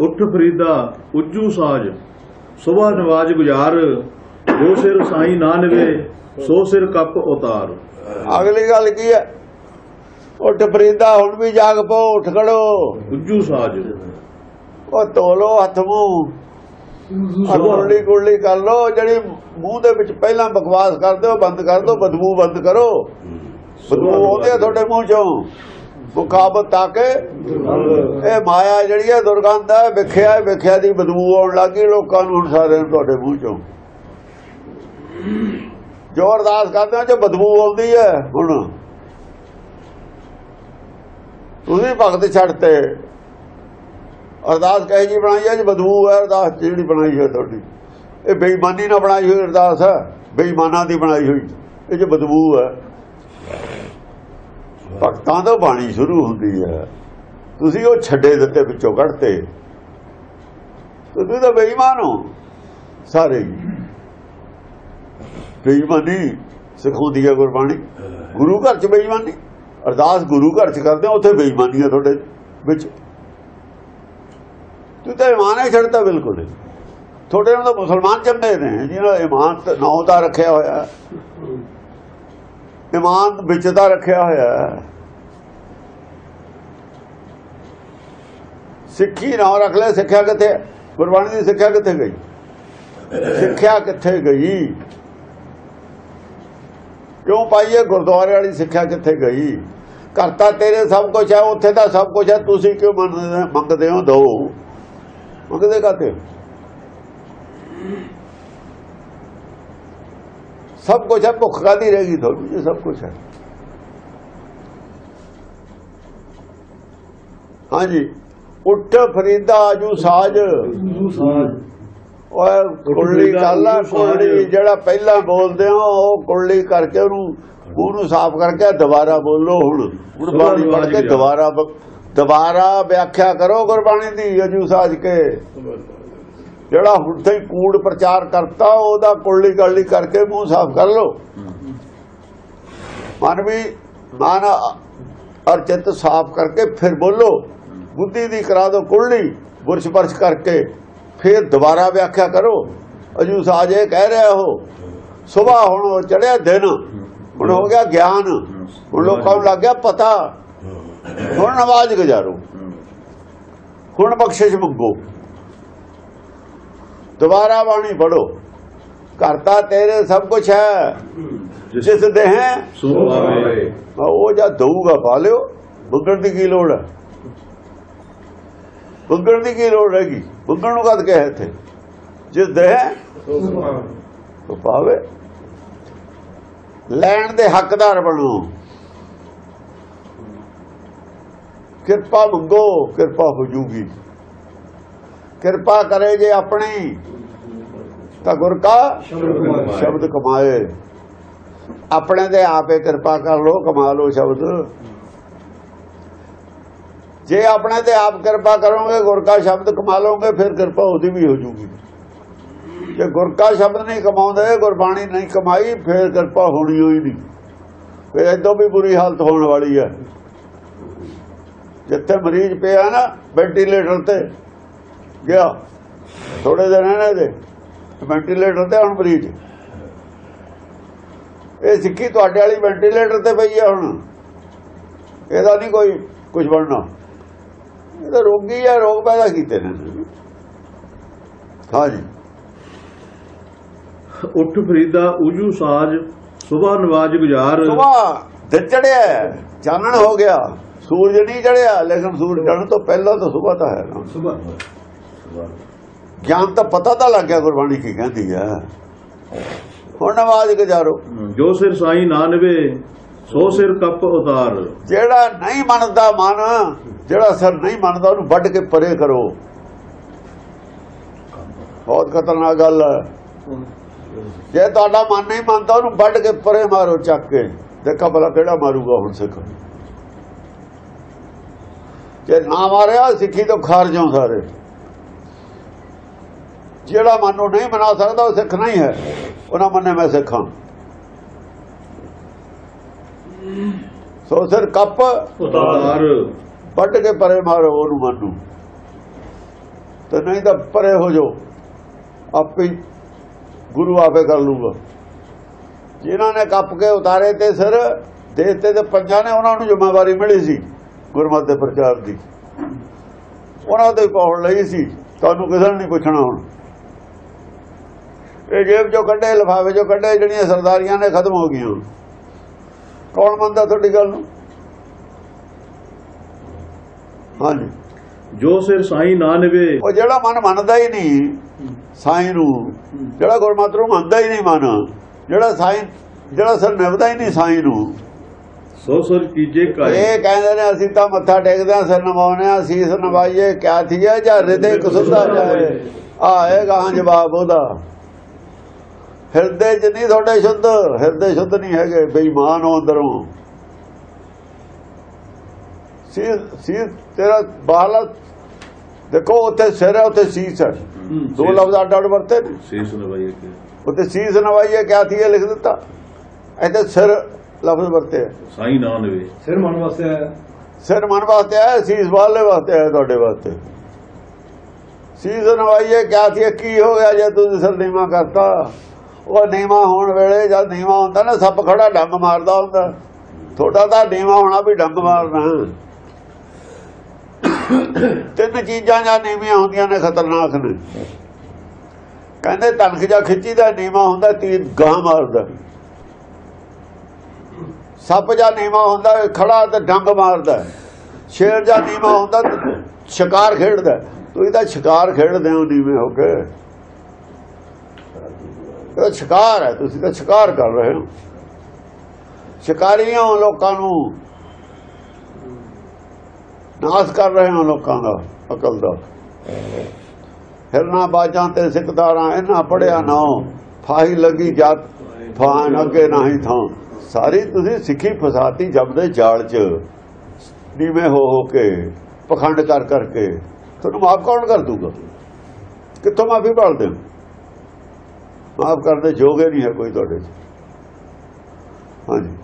ਉੱਠ ਫਰੀਦਾ ਉੱਜੂ ਸਾਜ ਸੁਬਾ ਨਵਾਜ ਗੁਜ਼ਾਰ ਜੋ ਸਿਰ ਸਾਈ ਨਾ ਨਵੇ ਸੋ ਸਿਰ ਕੱਪ ਉਤਾਰ। ਅਗਲੀ ਗੱਲ ਕੀ ਹੈ? ਉੱਠ ਫਰੀਦਾ ਹੁਣ ਵੀ ਜਾਗ ਪੋ ਉੱਠ ਖੜੋ। ਉੱਜੂ ਸਾਜ। ਉਹ ਧੋਲੋ ਹੱਥ ਮੂੰਹ। ਕੁਰਲੀ ਕੁਰਲੀ ਕਰ ਲੋ ਜਿਹੜੀ ਮੂੰਹ ਦੇ ਵਿੱਚ ਪਹਿਲਾਂ ਬਕਵਾਸ ਕਰਦੇ ਹੋ ਬੰਦ ਕਰ ਦਿਓ ਬਦਬੂ ਬੰਦ ਕਰੋ। ਬਦਬੂ ਆਉਂਦੀ ਹੈ ਤੁਹਾਡੇ ਮੂੰਹ ਚੋਂ। ਮੁਕਾਬਤ ਤਾਕੇ ਇਹ ਮਾਇਆ ਜਿਹੜੀ ਹੈ ਦੁਰਗੰਧ ਹੈ, ਵਿਖਿਆ ਵਿਖਿਆ ਦੀ ਬਦਬੂ ਆਉਣ ਲੱਗੀ ਲੋਕਾਂ ਨੂੰ ਹੁਣ ਨੂੰ ਤੁਹਾਡੇ ਮੂੰਹ ਚੋਂ। ਜੋ ਅਰਦਾਸ ਕਰਦੇ ਹੋ ਜੋ ਬਦਬੂ ਆਉਂਦੀ ਹੈ ਹੁਣ। ਤੁਸੀਂ ਭਗਤ ਛੱਡਤੇ ਅਰਦਾਸ ਕਹੇ ਜੀ ਬਣਾਈ ਹੈ ਜੀ ਬਦਬੂ ਹੈ, ਅਰਦਾਸ ਜਿਹੜੀ ਬਣਾਈ ਹੈ ਤੁਹਾਡੀ। ਇਹ ਬੇਈਮਾਨੀ ਨਾਲ ਬਣਾਈ ਹੋਈ ਅਰਦਾਸ ਹੈ, ਬੇਈਮਾਨਾਂ ਦੀ ਬਣਾਈ ਹੋਈ। ਇਹ ਜੋ ਬਦਬੂ ਹੈ। ਭਗਤਾਂ ਤੋਂ ਬਾਣੀ ਸ਼ੁਰੂ ਹੁੰਦੀ ਹੈ। ਤੁਸੀਂ ਉਹ ਛੱਡੇ ਦਿੱਤੇ ਵਿੱਚੋਂ ਕੱਢਤੇ। ਤੁਸੀਂ ਤਾਂ ਬੇਈਮਾਨ ਹੋ। ਸਾਰੇ ਬੇਈਮਾਨੀ ਸਿਖਾਉਂਦੀ ਹੈ ਗੁਰਬਾਣੀ। ਗੁਰੂ ਘਰ ਚ ਬੇਈਮਾਨੀ। ਅਰਦਾਸ ਗੁਰੂ ਘਰ ਚ ਕਰਦੇ ਹੋ, ਉੱਥੇ ਬੇਈਮਾਨੀ ਹੈ ਤੁਹਾਡੇ ਵਿੱਚ। ਤੂੰ ਤਾਂ ਇਮਾਨ ਹੀ ਛੱਡਤਾ ਬਿਲਕੁਲ। ਤੁਹਾਡੇ ਨਾਲ ਮੁਸਲਮਾਨ ਜੰਮੇ ਨੇ, ਜਿਹਨਾਂ ਇਮਾਨ ਤੇ ਨੌ ਦਾ ਰੱਖਿਆ ਹੋਇਆ। ਇਮਾਨ ਵਿੱਚ ਦਾ ਰੱਖਿਆ ਹੋਇਆ ਹੈ। ਸਿੱਖੀ ਨਾ ਰੱਖ ਲੈ, ਸਿੱਖਿਆ ਕਿੱਥੇ? ਗੁਰਬਾਣੀ ਦੀ ਸਿੱਖਿਆ ਕਿੱਥੇ ਗਈ? ਸਿੱਖਿਆ ਕਿੱਥੇ ਗਈ? ਕਿਉਂ ਪਾਈਏ? ਗੁਰਦੁਆਰੇ ਵਾਲੀ ਸਿੱਖਿਆ ਕਿੱਥੇ ਗਈ? ਕਰਤਾ ਤੇਰੇ ਸਭ ਕੁਝ ਹੈ, ਉੱਥੇ ਦਾ ਸਭ ਕੁਝ ਹੈ, ਤੁਸੀਂ ਕਿਉਂ ਮੰਗਦੇ ਮੰਗਦੇ ਹੋ? ਦੋ। ਮੰਗਦੇ ਕਾਤੇ ਸਭ ਕੁਝ ਹੈ ਭੁੱਖ ਕਾਦੀ ਰਹੇਗੀ ਤੁਹਾਨੂੰ ਇਹ ਸਭ ਕੁਝ ਹੈ ਹਾਂਜੀ ਉੱਠ ਫਰੀਦਾ ਆਜੂ ਸਾਜ ਓਏ ਕੁਰਲੀ ਕਾਲਾ ਕੁਰਲੀ ਜਿਹੜਾ ਪਹਿਲਾਂ ਬੋਲਦੇ ਹੋ ਉਹ ਕੁਰਲੀ ਕਰਕੇ ਉਹਨੂੰ ਉਹਨੂੰ ਸਾਫ਼ ਕਰਕੇ ਦੁਬਾਰਾ ਬੋਲੋ ਹੁਣ ਹੁਣ ਬਾਣੀ ਪੜ੍ਹ ਕੇ ਦੁਬਾਰਾ ਦੁਬਾਰਾ ਵਿਆਖਿਆ ਕਰੋ ਗੁਰਬਾਣੀ ਦੀ ਅਜੂ ਸਾਜ ਕੇ ਜਿਹੜਾ ਹੁਣ ਤੇ ਕੂੜ ਪ੍ਰਚਾਰ ਕਰਤਾ, ਉਹਦਾ ਕੁਰਲੀ ਕਾਲੀ ਕਰਕੇ ਮੂੰਹ ਸਾਫ਼ ਕਰ ਲੋ ਮਨ ਵੀ ਮਨ ਔਰ ਚਿੱਤ ਸਾਫ਼ ਕਰਕੇ ਫਿਰ ਬੋਲੋ। ਬੁੱਧੀ ਦੀ ਕਰਾ ਦੋ ਕੁਰਲੀ ਬੁਰਸ਼ ਬਰਸ਼ ਕਰਕੇ ਫਿਰ ਦੁਬਾਰਾ ਵਿਆਖਿਆ ਕਰੋ। ਅਜੂ ਸਾਜ ਇਹ ਕਹਿ ਰਿਹਾ ਹੋ ਸਵੇਰ ਹੁਣ ਚੜਿਆ ਦਿਨ, ਹੁਣ ਹੋ ਗਿਆ ਗਿਆਨ, ਹੁਣ ਲੋਕਾਂ ਨੂੰ ਲੱਗ ਗਿਆ ਪਤਾ। ਹੁਣ ਨਵਾਜ਼ ਗੁਜ਼ਾਰੋ। ਹੁਣ ਬਖਸ਼ਿਸ਼ ਮੰਗੋ। ਦੁਬਾਰਾ ਬਾਣੀ ਪੜੋ ਕਰਤਾ ਤੇਰੇ ਸਭ ਕੁਝ ਹੈ। ਜਿਸ ਦੇ ਹੈ ਸੋ ਆਵੇ। ਉਹ ਜਾਂ ਦਊਗਾ ਪਾ ਲਿਓ। ਮੰਗਣ ਦੀ ਕੀ ਲੋੜ ਹੈ? ਮੰਗਣ ਦੀ ਕੀ ਲੋੜ ਹੈਗੀ? ਮੰਗਣ ਨੂੰ ਕਦ ਕਿਹਾ ਇੱਥੇ? ਜਿਸ ਦੇ ਹੈ ਪਾਵੇ। ਲੈਣ ਦੇ ਹੱਕਦਾਰ ਬਣੋ। ਕਿਰਪਾ ਮੰਗੋ ਕਿਰਪਾ ਹੋ ਜੂਗੀ। ਕਿਰਪਾ ਕਰੇ ਜੇ ਆਪਣੀ। ਤਾਂ ਗੁਰ ਕਾ ਸ਼ਬਦ ਕਮਾਏ। ਆਪਣੇ ਦੇ ਆਪੇ ਕਿਰਪਾ ਕਰ ਲੋ ਕਮਾ ਲੋ ਸ਼ਬਦ। ਜੇ ਆਪਣੇ ਤੇ ਆਪ ਕਿਰਪਾ ਕਰੋਗੇ, ਗੁਰ ਕਾ ਸ਼ਬਦ ਕਮਾ ਲੋਗੇ ਫਿਰ ਕਿਰਪਾ ਉਹਦੀ ਵੀ ਹੋ ਜੂਗੀ। ਜੇ ਗੁਰ ਕਾ ਸ਼ਬਦ ਨਹੀਂ ਕਮਾਉਂਦੇ, ਗੁਰਬਾਣੀ ਨਹੀਂ ਕਮਾਈ, ਫਿਰ ਕਿਰਪਾ ਹੋਣੀ ਹੋਈ ਨਹੀਂ। ਫਿਰ ਇਦੋਂ ਵੀ ਬੁਰੀ ਹਾਲਤ ਹੋਣ ਵਾਲੀ ਹੈ। ਜਿੱਥੇ ਮਰੀਜ਼ ਪਿਆ ਨਾ ਵੈਂਟੀਲੇਟਰ ਤੇ, ਗਿਆ। ਥੋੜੇ ਦਿਨ ਇਹਨਾਂ ਦੇ। ਵੈਂਟੀਲੇਟਰ ਤੇ ਹੁਣ ਮਰੀਜ਼ ਇਹ ਸਿੱਖੀ ਤੁਹਾਡੇ ਵਾਲੀ ਵੈਂਟੀਲੇਟਰ ਤੇ ਪਈ ਹੈ ਹੁਣ। ਇਹਦਾ ਨਹੀਂ ਕੋਈ ਕੁਝ ਬਣਨਾ। ਇਹ ਤਾਂ ਰੋਗੀ ਆ ਰੋਗ ਪੈਦਾ ਕੀਤੇ ਨੇ। ਹਾਂਜੀ। ਉੱਠ ਫਰੀਦਾ ਉੱਜੂ ਸਾਜ ਸੁਬਾ ਨਵਾਜ ਗੁਜ਼ਾਰ। ਸੁਬਾ ਦਿਨ ਚੜਿਆ ਚਾਨਣ ਹੋ ਗਿਆ। ਸੂਰਜ ਨਹੀਂ ਚੜਿਆ ਲੇਕਿਨ ਸੂਰਜ ਚੜਨ ਤੋਂ ਪਹਿਲਾਂ ਤਾਂ ਸੁਬਾ ਤਾਂ ਹੈ ਨਾ। ਗਿਆਨ ਤਾਂ ਪਤਾ ਤਾਂ ਲੱਗ ਗਿਆ ਗੁਰਬਾਣੀ ਕੀ ਕਹਿੰਦੀ ਹੈ ਹੁਣ ਨਮਾਜ਼ ਗੁਜ਼ਾਰੋ। ਜੋ ਸਿਰ ਸਾਈ ਨਾ ਨਵੇ ਸੋ ਸਿਰ ਕੱਪ ਉਤਾਰ। ਜਿਹੜਾ ਨਹੀਂ ਮੰਨਦਾ ਮਨ ਜਿਹੜਾ ਸਰ ਨਹੀਂ ਮੰਨਦਾ ਉਹਨੂੰ ਵੱਢ ਕੇ ਪਰੇ ਕਰੋ। ਬਹੁਤ ਖਤਰਨਾਕ ਗੱਲ ਹੈ ਜੇ ਤੁਹਾਡਾ ਮਨ ਨਹੀਂ ਮੰਨਦਾ ਉਹਨੂੰ ਵੱਢ ਕੇ ਪਰੇ ਮਾਰੋ ਚੱਕ ਕੇ। ਦੇਖਾ ਭਲਾ ਕਿਹੜਾ ਮਾਰੂਗਾ ਹੁਣ ਸਿੱਖ। ਜੇ ਨਾ ਮਾਰਿਆ ਸਿੱਖੀ ਤੋਂ ਖਾਰਜ ਹੋ ਸਾਰੇ। ਜਿਹੜਾ ਮਨ ਨੂੰ ਨਹੀਂ ਮਨਾ ਸਕਦਾ ਉਹ ਸਿੱਖ ਨਹੀਂ ਹੈ। ਉਹਨਾਂ ਮੰਨੇ ਮੈਂ ਸਿੱਖਾਂ। ਸੋ ਸਿਰ ਕੱਪ ਉਤਾਰ। ਵੱਢ ਕੇ ਪਰੇ ਮਾਰੋ ਉਹਨੂੰ ਮਨ ਨੂੰ। ਤੇ ਨਹੀਂ ਤਾਂ ਪਰੇ ਹੋ ਜਾਓ। ਆਪੇ ਗੁਰੂ ਆਪੇ ਕਰ ਲੂਗਾ। ਜਿਨ੍ਹਾਂ ਨੇ ਕੱਪ ਕੇ ਉਤਾਰੇ ਤੇ ਸਿਰ ਦੇਤੇ ਤੇ ਪੰਜਾਂ ਨੇ ਉਹਨਾਂ ਨੂੰ ਜ਼ਿੰਮੇਵਾਰੀ ਮਿਲੀ ਸੀ ਗੁਰਮਤਿ ਦੇ ਪ੍ਰਚਾਰ ਦੀ। ਉਹਨਾਂ ਦੇ ਪਹੁੰਚ ਲਈ ਸੀ। ਤੁਹਾਨੂੰ ਕਿਸੇ ਨੇ ਨਹੀਂ ਪੁੱਛਣਾ ਹੁਣ। ਇਹ ਜੇਬ ਚੋਂ ਕੱਢੇ ਲਿਫਾਫੇ ਚੋਂ ਕੱਢੇ ਜਿਹੜੀਆਂ ਸਰਦਾਰੀਆਂ ਨੇ ਖਤਮ ਹੋ ਗਈਆਂ। ਕੌਣ ਮੰਨਦਾ ਤੁਹਾਡੀ ਗੱਲ ਨੂੰ? ਹਾਂਜੀ। ਜੋ ਸਿਰ ਸਾਈ ਨਾ ਨਿਵੇ। ਉਹ ਜਿਹੜਾ ਮਨ ਮੰਨਦਾ ਹੀ ਨਹੀਂ ਸਾਈਂ ਨੂੰ ਜਿਹੜਾ ਗੁਰਮਤਿ ਨੂੰ ਮੰਨਦਾ ਹੀ ਨਹੀਂ ਮਨ ਜਿਹੜਾ ਸਾਈਂ ਜਿਹੜਾ ਸਿਰ ਨਿਭਦਾ ਹੀ ਨਹੀਂ ਸਾਈਂ ਨੂੰ। ਸੋ ਸਿਰ ਕੀਜੇ ਕਾਇ ਇਹ ਕਹਿੰਦੇ ਨੇ ਅਸੀਂ ਤਾਂ ਮੱਥਾ ਟੇਕਦੇ ਆ ਸਿਰ ਨਵਾਉਨੇ ਆ ਸੀਸ ਨਵਾਈਏ ਕਿਆ ਥੀਆ ਜਾਂ ਹਿਰਦੇ ਕੁਸਦਾ ਜਾਏ। ਆਏ ਗਾਂ ਜਵਾਬ ਉਹਦਾ। ਹਿਰਦੇ ਚ ਨਹੀਂ ਤੁਹਾਡੇ ਸ਼ੁੱਧ ਹਿਰਦੇ ਸ਼ੁੱਧ ਨਹੀਂ ਹੈਗੇ ਬੇਈਮਾਨ ਹੋ ਅੰਦਰੋਂ। ਸੀਸ ਸੀਸ ਤੇਰਾ ਬਾਹਲਾ ਦੇਖੋ ਉੱਥੇ ਸਿਰ ਹੈ ਉੱਥੇ ਸੀਸ ਹੈ। ਦੋ ਲਫ਼ਜ਼ ਅੱਡ ਅੱਡ ਵਰਤੇ ਨੇ। ਸੀਸ ਨਵਾਈਏ ਕੇ? ਉੱਥੇ ਸੀਸ ਨਵਾਈਏ ਕਿਆ ਥੀਆ ਲਿਖ ਦਿੱਤਾ? ਇੱਥੇ ਸਿਰ ਲਫ਼ਜ਼ ਵਰਤੇ ਹੈ। ਸਾਈ ਨਾ ਨਿਵੇ ਸਿਰ ਮਨ ਵਾਸਤੇ ਆਇਆ। ਸਿਰ ਮਨ ਵਾਸਤੇ ਆਇਆ ਸੀਸ ਵਾਲੇ ਵਾਸਤੇ ਆਇਆ ਤੁਹਾਡੇ ਵਾਸਤੇ। ਸੀਸ ਨਵਾਈਏ ਕਿਆ ਸੀ ਕੀ ਹੋ ਗਿਆ ਜੇ ਤੁਸੀਂ ਸਿਰ ਨੀਵਾ ਕਰਤਾ? ਉਹ ਨੀਵਾ ਹੋਣ ਵੇਲੇ ਜਦ ਨੀਵਾ ਹੁੰਦਾ ਨਾ, ਸੱਪ ਖੜਾ ਡੰਗ ਮਾਰਦਾ ਹੁੰਦਾ। ਥੋੜਾ ਤਾਂ ਨੀਵਾ ਹੋਣਾ ਵੀ ਡੰਗ ਮਾਰਨਾ। ਤਿੰਨ ਚੀਜ਼ਾਂ ਜਾਂ ਨੀਵੀਆਂ ਹੁੰਦੀਆਂ ਨੇ, ਖਤਰਨਾਕ ਨੇ। ਕਹਿੰਦੇ ਤਨਖ ਜਾਂ ਖਿੱਚੀ ਦਾ ਨੀਵਾ ਹੁੰਦਾ, ਤੀਰ ਗਾਂ ਮਾਰਦਾ। ਸੱਪ ਜਾਂ ਨੀਵਾ ਹੁੰਦਾ, ਖੜਾ ਤੇ ਡੰਗ ਮਾਰਦਾ। ਸ਼ੇਰ ਜਾਂ ਨੀਵਾ ਹੁੰਦਾ, ਸ਼ਿਕਾਰ ਖੇਡਦਾ। ਤੁਸੀਂ ਤਾਂ ਸ਼ਿਕਾਰ ਖੇਡਦੇ ਹੋ ਨੀਵੇਂ ਹੋ ਕੇ। ਇਹ ਸ਼ਿਕਾਰ ਹੈ, ਤੁਸੀਂ ਤਾਂ ਸ਼ਿਕਾਰ ਕਰ ਰਹੇ ਹੋ। ਸ਼ਿਕਾਰੀਆਂ ਹੋ ਲੋਕਾਂ ਨੂੰ। ਨਾਸ ਕਰ ਰਹੇ ਹੋ ਲੋਕਾਂ ਦਾ, ਅਕਲ ਦਾ। ਹਿਰਨਾ ਬਾਜਾਂ ਤੇ ਸਿਕਦਾਰਾਂ ਇਹਨਾਂ ਪੜਿਆ ਨਾ ਫਾਹੀ ਲੱਗੀ ਜਦ ਫਾਨ ਅੱਗੇ ਨਹੀਂ ਥਾਂ। ਸਾਰੀ ਤੁਸੀਂ ਸਿੱਖੀ ਫਸਾਤੀ ਜਬ ਦੇ ਜਾਲ 'ਚ। ਨੀਵੇਂ ਹੋ ਹੋ ਕੇ, ਪਖੰਡ ਕਰ ਕਰਕੇ। ਤੁਹਾਨੂੰ ਮਾਫ ਕੌਣ ਕਰ ਦੂਗਾ? ਕਿੱਥੋਂ ਮਾਫੀ ਭਾਲਦੇ ਹੋ? ਮਾਫ ਕਰਦੇ ਜੋਗੇ ਨਹੀਂ ਹੈ ਕੋਈ ਤੁਹਾਡੇ 'ਚ। ਹਾਂਜੀ।